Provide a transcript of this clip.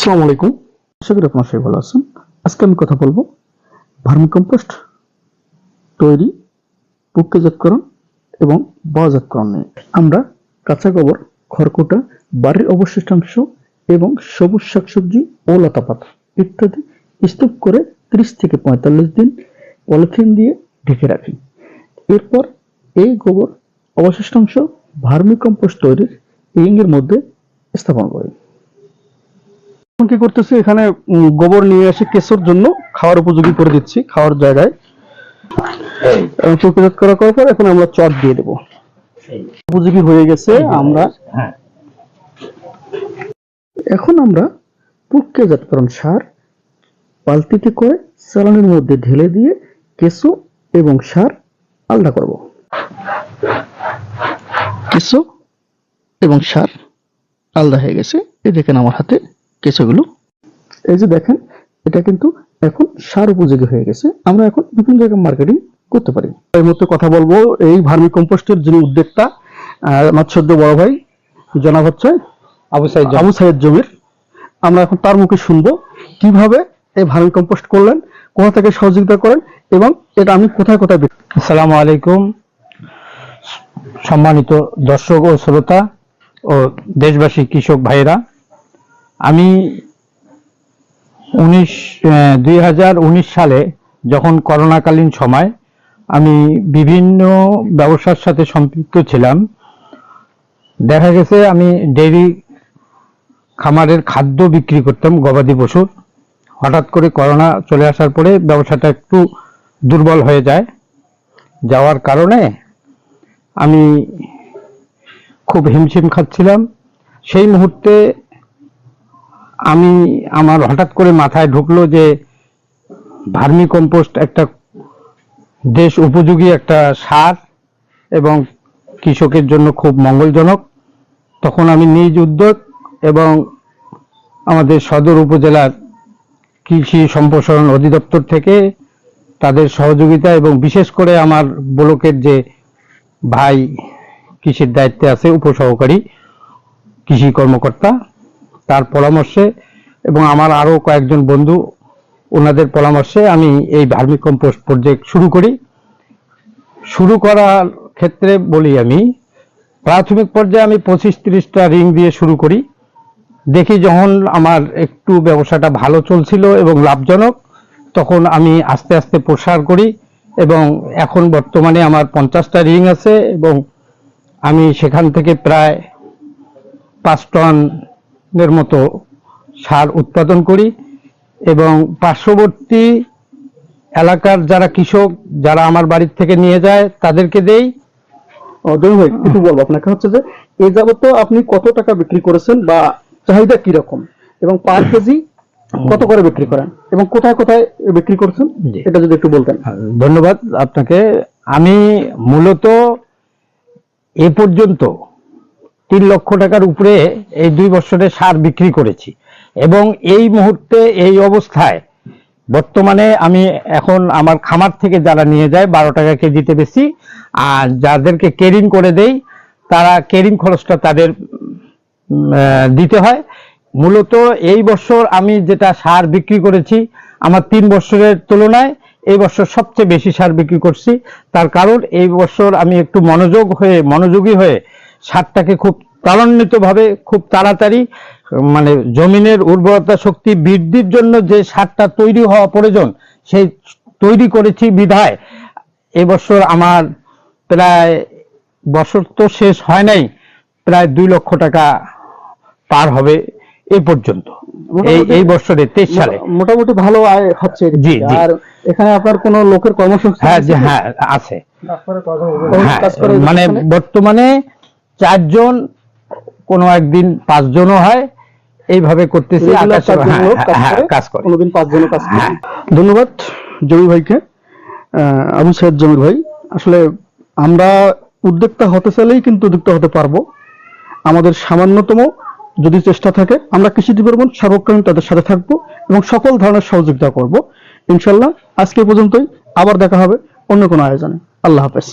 আসসালামু আলাইকুম। আশা করি আপনার সবাই ভালো আছেন। আজকে আমি কথা বলব ভার্মি কম্পোস্ট তৈরি, প্রক্রিয়াজাতকরণ এবং বাজাতকরণ নিয়ে। আমরা কাঁচা গোবর, খড়কুটা, বাড়ির অবশিষ্টাংশ এবং সবুজ শাকসবজি ও লতাপাতা ইত্যাদি স্তূপ করে ত্রিশ থেকে পঁয়তাল্লিশ দিন পলিথিন দিয়ে ঢেকে রাখি। এরপর এই গোবর অবশিষ্টাংশ ভার্মি কম্পোস্ট তৈরির রিংয়ের মধ্যে স্থাপন করি। কি করতেছি? এখানে গোবর নিয়ে এসে কেঁচোর জন্য খাওয়ার উপযোগী করে দিচ্ছি খাওয়ার জায়গায়। এবং প্রক্রিয়াজাত করা করার পর এখন আমরা চট দিয়ে দেবো। উপযোগী হয়ে গেছে আমরা। হ্যাঁ। এখন আমরা প্রক্রিয়াজাতকরণ সার বালতিতে করে চালানের মধ্যে ঢেলে দিয়ে কেঁচো এবং সার আলাদা করব। কেঁচো এবং সার আলাদা হয়ে গেছে। এই দেখেন আমার হাতে কেঁচোগুলো। এই যে দেখেন এটা কিন্তু এখন সার উপযোগী হয়ে গেছে। আমরা এখন বিভিন্ন জায়গায় মার্কেটিং করতে পারি। এই মধ্যে কথা বলব এই ভার্মি কম্পোস্টের যিনি উদ্যোক্তা আমার সদ্য বড় ভাই জনাব হচ্ছে আবু সাইদ আবু সাইদ জমির। আমরা এখন তার মুখে শুনব কীভাবে এই ভার্মি কম্পোস্ট করলেন কোথা থেকে সহযোগিতা করেন এবং এটা আমি কোথায় কোথায় আসসালামু আলাইকুম। সম্মানিত দর্শক ও শ্রোতা ও দেশবাসী কৃষক ভাইরা আমি উনিশ দুই সালে যখন করোনাকালীন সময় আমি বিভিন্ন ব্যবসার সাথে সম্পৃক্ত ছিলাম, দেখা গেছে আমি ডেইরি খামারের খাদ্য বিক্রি করতাম, গবাদি পশুর। হঠাৎ করে করোনা চলে আসার পরে ব্যবসাটা একটু দুর্বল হয়ে যায়। যাওয়ার কারণে আমি খুব হিমশিম খাচ্ছিলাম। সেই মুহূর্তে আমি আমার হঠাৎ করে মাথায় ঢুকলো যে ভার্মি কম্পোস্ট একটা দেশ উপযোগী একটা সার এবং কৃষকের জন্য খুব মঙ্গলজনক। তখন আমি নিজ উদ্যোগ এবং আমাদের সদর উপজেলার কৃষি সম্প্রসারণ অধিদপ্তর থেকে তাদের সহযোগিতা এবং বিশেষ করে আমার ব্লকের যে ভাই কৃষির দায়িত্বে আছে, উপসহকারী কৃষি কর্মকর্তা তার পরামর্শে এবং আমার আরও কয়েকজন বন্ধু ওনাদের পরামর্শে আমি এই ভার্মি কম্পোস্ট প্রজেক্ট শুরু করি। শুরু করার ক্ষেত্রে বলি আমি, প্রাথমিক পর্যায়ে আমি পঁচিশ তিরিশটা রিং দিয়ে শুরু করি। দেখি যখন আমার একটু ব্যবসাটা ভালো চলছিল এবং লাভজনক, তখন আমি আস্তে আস্তে প্রসার করি এবং এখন বর্তমানে আমার পঞ্চাশটা রিং আছে এবং আমি সেখান থেকে প্রায় পাঁচ টনের মতো সার উৎপাদন করি এবং পার্শ্ববর্তী এলাকার যারা কৃষক যারা আমার বাড়ির থেকে নিয়ে যায় তাদেরকে দেই। ভাই একটু বলব আপনাকে হচ্ছে যে এই যাবত আপনি কত টাকা বিক্রি করেছেন বা চাহিদা কি রকম? এবং পার কেজি কত করে বিক্রি করেন? এবং কোথায় কোথায় বিক্রি করছেন? এটা যদি একটু বলতেন। ধন্যবাদ আপনাকে। আমি মূলত এ পর্যন্ত তিন লক্ষ টাকার উপরে এই দুই বছরে সার বিক্রি করেছি। এবং এই মুহূর্তে এই অবস্থায় বর্তমানে আমি এখন আমার খামার থেকে যারা নিয়ে যায়, বারো টাকা কেজিতে বেশি, আর যাদেরকে কেরিং করে দেই, তারা কেরিং খরচটা তাদের দিতে হয়। মূলত এই বছর আমি যেটা সার বিক্রি করেছি, আমার তিন বছরের তুলনায় এই বছর সবচেয়ে বেশি সার বিক্রি করছি। তার কারণ এই বছর আমি একটু মনোযোগ হয়ে, মনোযোগী হয়ে সারটাকে খুব ত্বরান্বিতভাবে খুব তাড়াতাড়ি মানে জমিনের উর্বরতা শক্তি বৃদ্ধির জন্য যে সারটা তৈরি হওয়া প্রয়োজন সেই তৈরি করেছি বিধায়। এবছর আমার প্রায় বছর তো শেষ হয় নাই প্রায় দুই লক্ষ টাকা পার হবে এ পর্যন্ত। এই এই বছরে তেইশ সালে। মোটামুটি ভালো আয় হচ্ছে জি, আর এখানে আপনার কোনো লোকের কর্মসংস্থান হ্যাঁ? হ্যাঁ আছে। হ্যাঁ, করে মানে বর্তমানে চারজন কোনো একদিন পাঁচজনও হয়। এইভাবে করতেছি চারজন হ্যাঁ, লোক কাজ হ্যাঁ, করে, কোনোদিন পাঁচজনও কাজ করে। হ্যাঁ। ধন্যবাদ জমি ভাইকে। আবু সাহেদ জমির ভাই আসলে আমরা উদ্যোক্তা হতে চাইলেই কিন্তু উদ্যোক্তা হতে পারব। আমাদের সামান্যতম যদি চেষ্টা থাকে আমরা কৃষি ডিপার্টমেন্ট সার্বক্ষণিক তাদের সাথে থাকব এবং সকল ধরনের সহযোগিতা করব। ইনশাল্লাহ আজকে পর্যন্তই আবার দেখা হবে অন্য কোনো আয়োজনে। আল্লাহ হাফেজ।